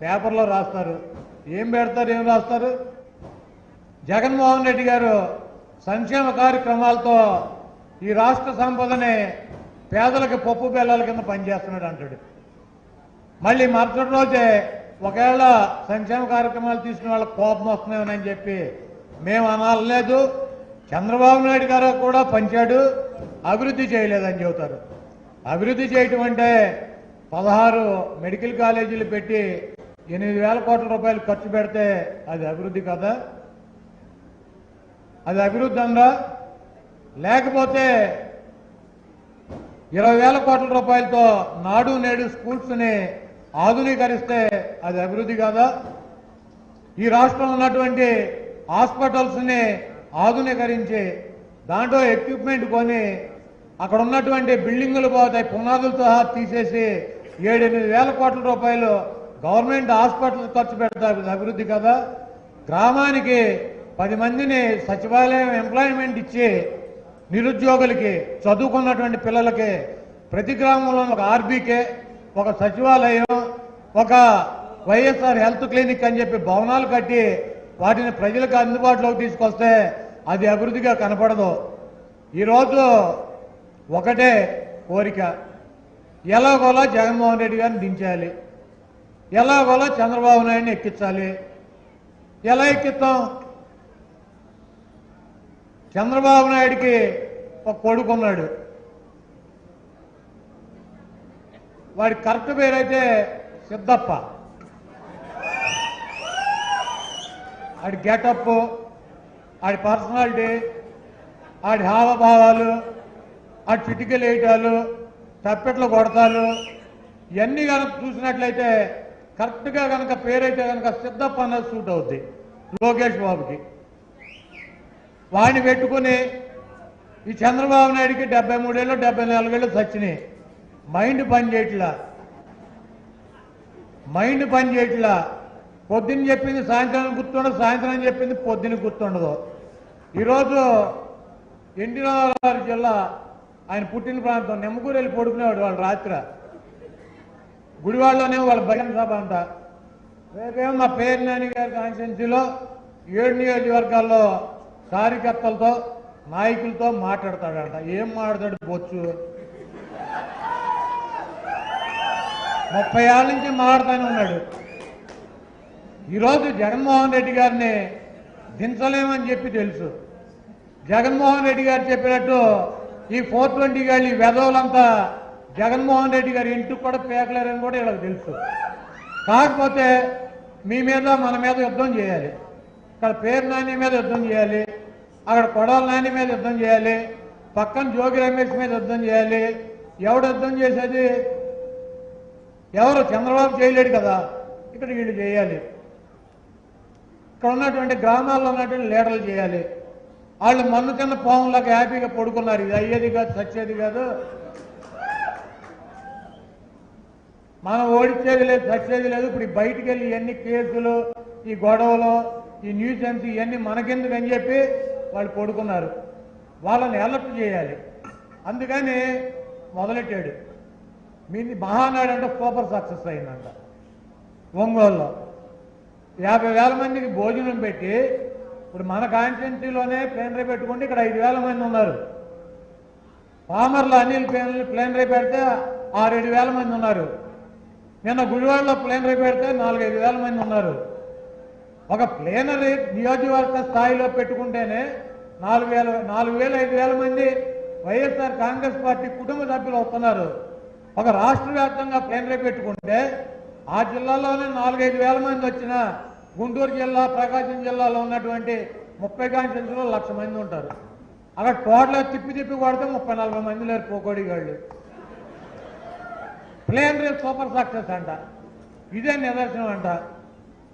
పేపర్లో రాస్తారు. ఏం పెడతారు ఏం రాస్తారు? జగన్మోహన్ రెడ్డి గారు సంక్షేమ కార్యక్రమాలతో ఈ రాష్ట్ర సంపదని పేదలకు పప్పు బెల్లాల కింద పనిచేస్తున్నాడు అంటాడు. మళ్ళీ మరుసటి రోజే ఒకవేళ సంక్షేమ కార్యక్రమాలు తీసుకున్న వాళ్ళకి కోపం వస్తున్నాయని చెప్పి మేము అనలేదు చంద్రబాబు నాయుడు గారు కూడా పంచాడు అభివృద్ధి చేయలేదని చెబుతారు. అభివృద్ధి చేయటం అంటే పదహారు మెడికల్ కాలేజీలు పెట్టి ఎనిమిది వేల కోట్ల రూపాయలు ఖర్చు పెడితే అది అభివృద్ధి కదా? అది అభివృద్ధి అందా? లేకపోతే ఇరవై వేల కోట్ల రూపాయలతో నాడు నేడు స్కూల్స్ని ఆధునీకరిస్తే అది అభివృద్ధి కాదా? ఈ రాష్ట్రంలో ఉన్నటువంటి హాస్పిటల్స్ని ఆధునీకరించి దాంట్లో ఎక్విప్మెంట్ కొని అక్కడ ఉన్నటువంటి బిల్డింగులు పోతాయి పునాదులతో సహా తీసేసి ఏడెనిమిది వేల కోట్ల రూపాయలు గవర్నమెంట్ హాస్పిటల్ ఖర్చు పెడతారు ఇది అభివృద్ధి కదా? గ్రామానికి పది మందిని సచివాలయం ఎంప్లాయ్మెంట్ ఇచ్చి నిరుద్యోగులకి చదువుకున్నటువంటి పిల్లలకి ప్రతి గ్రామంలో ఒక ఆర్బీకే ఒక సచివాలయం ఒక వైఎస్ఆర్ హెల్త్ క్లినిక్ అని చెప్పి భవనాలు కట్టి వాటిని ప్రజలకు అందుబాటులోకి తీసుకొస్తే అది అభివృద్ధిగా కనపడదు. ఈరోజు ఒకటే కోరిక. ఎలాగోలా జగన్మోహన్ రెడ్డి గారిని దించాలి ఎలాగోలా చంద్రబాబు నాయుడిని ఎక్కించాలి. ఎలా ఎక్కిస్తాం? చంద్రబాబు నాయుడికి ఒక కొడుకు ఉన్నాడు. వాడి కరెక్ట్ పేరైతే సిద్ధప్ప. ఆడి గెటప్ ఆడి పర్సనాలిటీ ఆడి హావభావాలు ఆడి చిటికలు వేయటాలు తప్పెట్లు కొడతాలు ఇవన్నీ కనుక చూసినట్లయితే కరెక్ట్గా కనుక పేరైతే కనుక సిద్ధప్ప అన్నది సూట్ అవుద్ది లోకేష్ బాబుకి. వాడిని పెట్టుకుని ఈ చంద్రబాబు నాయుడికి డెబ్బై మూడేళ్ళు డెబ్బై నాలుగేళ్ళు సచ్చినాయి. మైండ్ పని చేయట్లా. మైండ్ పని చేయట్లా. పొద్దున్న చెప్పింది సాయంత్రం గుర్తుండదు సాయంత్రం చెప్పింది పొద్దున్న గుర్తుండదు. ఈరోజు ఎన్టీ రామారావు జిల్లా ఆయన పుట్టిన ప్రాంతం నెమ్మకూరు వెళ్ళి పడుకునేవాడు వాళ్ళు రాత్రి. గుడివాడలోనే వాళ్ళ భయం సభ అంట. రేపేమో మా పేరు నాని గారి కాన్స్టిట్యున్సీలో ఏడు నియోజకవర్గాల్లో కార్యకర్తలతో నాయకులతో మాట్లాడతాడంట. ఏం మాట్లాడతాడు బొచ్చు? ముప్పై ఏళ్ళ నుంచి మాట్లాడుతూనే ఉన్నాడు. ఈరోజు జగన్మోహన్ రెడ్డి గారిని దించలేమని చెప్పి తెలుసు. జగన్మోహన్ రెడ్డి గారు చెప్పినట్టు ఈ ఫోర్ ట్వంటీ గాళ్ళు ఈ వెధవులంతా జగన్మోహన్ రెడ్డి గారి ఇంటికి కూడా పేకలేరని కూడా వీళ్ళకి తెలుసు. కాకపోతే మీ మీద మన మీద యుద్ధం చేయాలి. ఇక్కడ పేరు నాని మీద యుద్ధం చేయాలి. అక్కడ కొడవల నాని మీద యుద్ధం చేయాలి. పక్కన జోగి రమేష్ మీద యుద్ధం చేయాలి. ఎవడు యుద్ధం చేసేది? ఎవరు? చంద్రబాబు చేయలేడు కదా. ఇక్కడ వీళ్ళు చేయాలి. ఇక్కడ ఉన్నటువంటి గ్రామాల్లో ఉన్నటువంటి లీడర్లు చేయాలి. వాళ్ళు మన్ను చిన్న పాములాగా హ్యాపీగా పడుకున్నారు. ఇది అయ్యేది కాదు చచ్చేది కాదు. మనం ఓడిచ్చేది లేదు చచ్చేది లేదు. ఇప్పుడు బయటికి వెళ్ళి ఇవన్నీ కేసులు ఈ గొడవలు ఈ న్యూసెన్స్ ఇవన్నీ మనకెందుకు అని చెప్పి వాళ్ళు పడుకున్నారు. వాళ్ళని అలర్ట్ చేయాలి. అందుకని మొదలెట్టాడు. మీ మహానాడు అంటే సూపర్ సక్సెస్ అయిందంట. ఒంగోలులో యాభై వేల మందికి భోజనం పెట్టి ఇప్పుడు మన కాన్స్టిట్యూన్సీలోనే ప్లేనరీ పెట్టుకుంటే ఇక్కడ ఐదు వేల మంది ఉన్నారు. పామర్లో అనిల్ ప్లేనరీ పెడితే ఆరేడు వేల మంది ఉన్నారు. నిన్న గుడివాడలో ప్లేనరీ పెడితే నాలుగైదు వేల మంది ఉన్నారు. ఒక ప్లేనరీ నియోజకవర్గ స్థాయిలో పెట్టుకుంటేనే నాలుగు వేల నాలుగు వేల ఐదు వేల మంది వైఎస్ఆర్ కాంగ్రెస్ పార్టీ కుటుంబ సభ్యులు వస్తున్నారు ఒక రాష్ట్ర వ్యాప్తంగా ప్లేనరీ పెట్టుకుంటే ఆ జిల్లాలోనే నాలుగైదు వేల మంది వచ్చిన గుంటూరు జిల్లా ప్రకాశం జిల్లాలో ఉన్నటువంటి ముప్పై కాన్స్టిట్యూన్సీలో లక్ష మంది ఉంటారు. అక్కడ టోటల్ తిప్పి తిప్పి కొడితే ముప్పై నలభై మంది లేరు పోకోడి గాళ్ళు. ప్లేన్ రేస్ సూపర్ సక్సెస్ అంట. ఇదే నిదర్శనం అంట.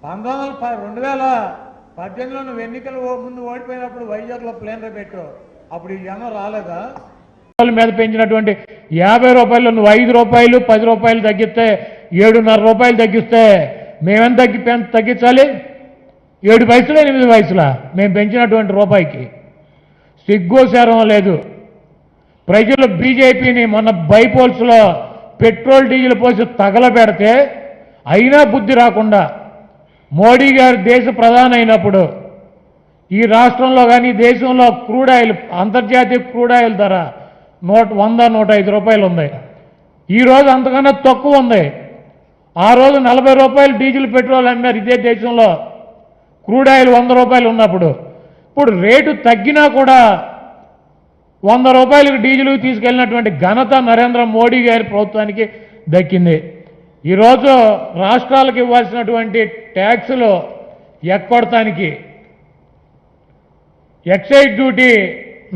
పంతొమ్మిది వందల ప- రెండు వేల పద్దెనిమిదిలో నువ్వు ఎన్నికలు ముందు ఓడిపోయినప్పుడు వైజాగ్లో ప్లేన్ రేపు అప్పుడు ఈ జనం రాలేదా? మీద పెంచినటువంటి యాభై రూపాయలు నువ్వు ఐదు రూపాయలు పది రూపాయలు తగ్గిస్తే ఏడున్నర రూపాయలు తగ్గిస్తే మేమెంత తగ్గి తగ్గించాలి? ఏడు పైసలు ఎనిమిది పైసల? మేము పెంచినటువంటి రూపాయికి. సిగ్గోశారం లేదు. ప్రజలు బీజేపీని మొన్న బైపోల్స్లో పెట్రోల్ డీజిల్ పోసి తగలబెడితే అయినా బుద్ధి రాకుండా మోడీ గారు దేశ ప్రధాని అయినప్పుడు ఈ రాష్ట్రంలో కానీ దేశంలో క్రూడ్ ఆయిల్ అంతర్జాతీయ క్రూడ్ ఆయిల్ ధర నూట వంద నూట ఐదు రూపాయలు ఉంది. ఈరోజు అంతకన్నా తక్కువ ఉంది. ఆ రోజు నలభై రూపాయలు డీజిల్ పెట్రోల్ అమ్మారు ఇదే దేశంలో. క్రూడ్ ఆయిల్ వంద రూపాయలు ఉన్నప్పుడు. ఇప్పుడు రేటు తగ్గినా కూడా వంద రూపాయలకు డీజిల్ తీసుకెళ్ళినటువంటి ఘనత నరేంద్ర మోడీ గారి ప్రభుత్వానికి దక్కింది. ఈరోజు రాష్ట్రాలకు ఇవ్వాల్సినటువంటి ట్యాక్సులు ఎక్కొడటానికి ఎక్సైజ్ డ్యూటీ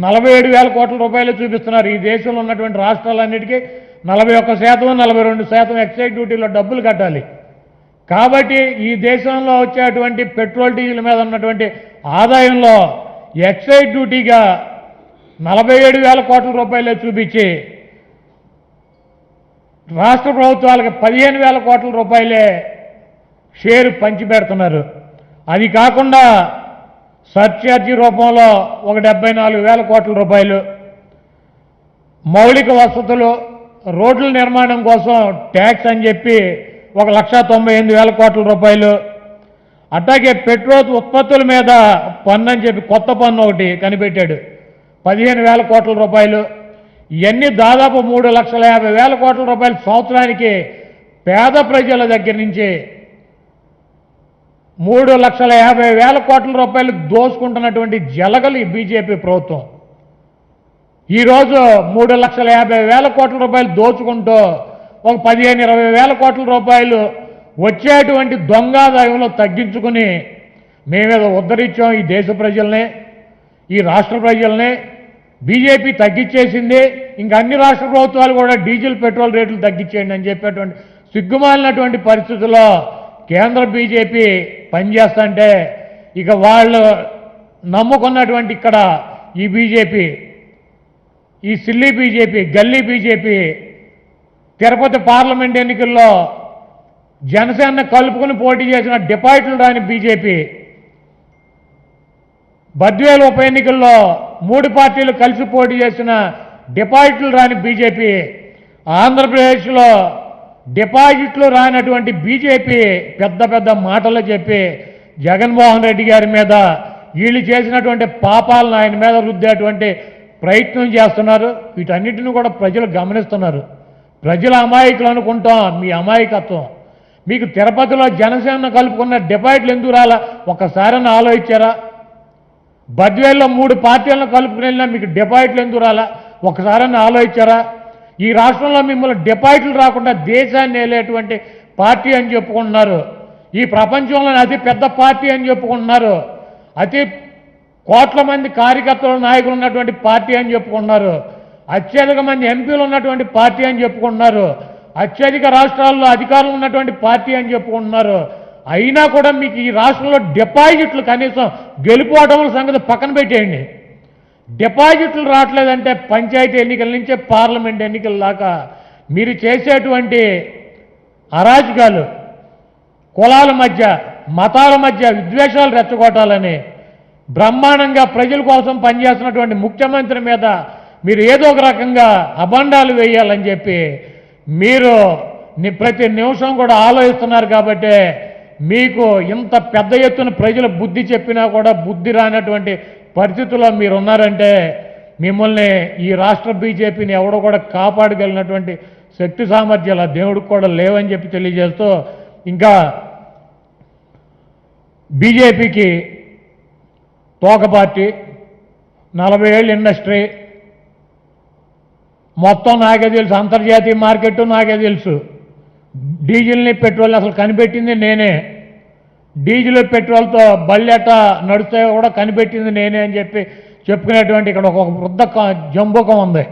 నలభై ఏడు వేల కోట్ల రూపాయలు చూపిస్తున్నారు. ఈ దేశంలో ఉన్నటువంటి రాష్ట్రాలన్నిటికీ నలభై ఒక్క శాతం నలభై రెండు శాతం ఎక్సైజ్ డ్యూటీలో డబ్బులు కట్టాలి. కాబట్టి ఈ దేశంలో వచ్చేటువంటి పెట్రోల్ డీజిల్ మీద ఉన్నటువంటి ఆదాయంలో ఎక్సైజ్ డ్యూటీగా నలభై ఏడు వేల కోట్ల రూపాయలే చూపించి రాష్ట్ర ప్రభుత్వాలకు పదిహేను వేల కోట్ల రూపాయలే షేరు పంచిపెడుతున్నారు. అది కాకుండా సర్చార్జీ రూపంలో ఒక డెబ్బై నాలుగు వేల కోట్ల రూపాయలు మౌలిక వసతులు రోడ్ల నిర్మాణం కోసం ట్యాక్స్ అని చెప్పి ఒక లక్ష తొంభై ఎనిమిది వేల కోట్ల రూపాయలు అట్లాగే పెట్రోల్ ఉత్పత్తుల మీద పన్ను అని చెప్పి కొత్త పన్ను ఒకటి కనిపెట్టాడు. పదిహేను వేల కోట్ల రూపాయలు ఇవన్నీ దాదాపు మూడు లక్షల యాభై వేల కోట్ల రూపాయలు సంవత్సరానికి పేద ప్రజల దగ్గర నుంచి మూడు లక్షల యాభై వేల కోట్ల రూపాయలు దోసుకుంటున్నటువంటి జలగలు ఈ బీజేపీ ప్రభుత్వం. ఈరోజు మూడు లక్షల యాభై వేల కోట్ల రూపాయలు దోచుకుంటూ ఒక పదిహేను ఇరవై వేల కోట్ల రూపాయలు వచ్చేటువంటి దొంగాదాయంలో తగ్గించుకుని మేమేదో ఉద్ధరించాం ఈ దేశ ప్రజల్ని. ఈ రాష్ట్ర ప్రజల్ని బీజేపీ తగ్గించేసింది ఇంకా అన్ని రాష్ట్ర ప్రభుత్వాలు కూడా డీజిల్ పెట్రోల్ రేట్లు తగ్గించేయండి అని చెప్పేటువంటి సిగ్గుమాలినటువంటి పరిస్థితుల్లో కేంద్ర బీజేపీ పనిచేస్తుంటే ఇక వాళ్ళు నమ్ముకున్నటువంటి ఇక్కడ ఈ బీజేపీ ఈ సిల్లీ బీజేపీ గల్లీ బీజేపీ తిరుపతి పార్లమెంట్ ఎన్నికల్లో జనసేన కలుపుకుని పోటీ చేసిన డిపాజిట్లు రాని బీజేపీ బద్వేలు ఉప ఎన్నికల్లో మూడు పార్టీలు కలిసి పోటీ చేసిన డిపాజిట్లు రాని బీజేపీ ఆంధ్రప్రదేశ్లో డిపాజిట్లు రానటువంటి బీజేపీ పెద్ద పెద్ద మాటలు చెప్పి జగన్మోహన్ రెడ్డి గారి మీద వీళ్ళు చేసినటువంటి పాపాలను ఆయన మీద రుద్దేటువంటి ప్రయత్నం చేస్తున్నారు. వీటన్నిటిని కూడా ప్రజలు గమనిస్తున్నారు. ప్రజల అమాయకులు అనుకుంటాం మీ అమాయకత్వం. మీకు తిరుపతిలో జనసేన కలుపుకున్న డిపాజిట్లు ఎందుకు రాలా? ఒక్కసారైనా ఆలోచించారా? బద్వేల్లో మూడు పార్టీలను కలుపుకుని వెళ్ళినా మీకు డిపాయిట్లు ఎందుకు రాలా? ఒకసారైనా ఆలోచించారా? ఈ రాష్ట్రంలో మిమ్మల్ని డిపాయిట్లు రాకుండా దేశాన్ని వెళ్ళేటువంటి పార్టీ అని చెప్పుకుంటున్నారు. ఈ ప్రపంచంలోనే అతి పెద్ద పార్టీ అని చెప్పుకుంటున్నారు. అతి కోట్ల మంది కార్యకర్తలు నాయకులు ఉన్నటువంటి పార్టీ అని చెప్పుకుంటున్నారు. అత్యధిక మంది ఎంపీలు ఉన్నటువంటి పార్టీ అని చెప్పుకుంటున్నారు. అత్యధిక రాష్ట్రాల్లో అధికారులు ఉన్నటువంటి పార్టీ అని చెప్పుకుంటున్నారు. అయినా కూడా మీకు ఈ రాష్ట్రంలో డిపాజిట్లు కనీసం గెలుపోవటముల సంగతి పక్కన పెట్టేయండి. డిపాజిట్లు రావట్లేదంటే పంచాయతీ ఎన్నికల నుంచే పార్లమెంట్ ఎన్నికల దాకా మీరు చేసేటువంటి అరాజకాలు కులాల మధ్య మతాల మధ్య విద్వేషాలు రెచ్చగొట్టాలని బ్రహ్మాండంగా ప్రజల కోసం పనిచేస్తున్నటువంటి ముఖ్యమంత్రి మీద మీరు ఏదో ఒక రకంగా అబండాలు వేయాలని చెప్పి మీరు ప్రతి నిమిషం కూడా ఆలోచిస్తున్నారు కాబట్టి మీకు ఇంత పెద్ద ఎత్తున ప్రజల బుద్ధి చెప్పినా కూడా బుద్ధి రానటువంటి పరిస్థితుల్లో మీరు ఉన్నారంటే మిమ్మల్ని ఈ రాష్ట్ర బీజేపీని ఎవడో కూడా కాపాడగలిగినటువంటి శక్తి సామర్థ్యాలు ఆ దేవుడికి కూడా లేవని చెప్పి తెలియజేస్తూ ఇంకా బీజేపీకి తోక పార్టీ నలభై ఏళ్ళు ఇండస్ట్రీ మొత్తం నాకే తెలుసు అంతర్జాతీయ మార్కెట్ నాకే తెలుసు. డీజిల్ని పెట్రోల్ని అసలు కనిపెట్టింది నేనే. డీజిల్ పెట్రోల్తో బల్లెట నడుస్తాయో కూడా కనిపెట్టింది నేనే అని చెప్పి చెప్పుకునేటువంటి ఇక్కడ ఒక వృద్ధ జంబుకం ఉంది.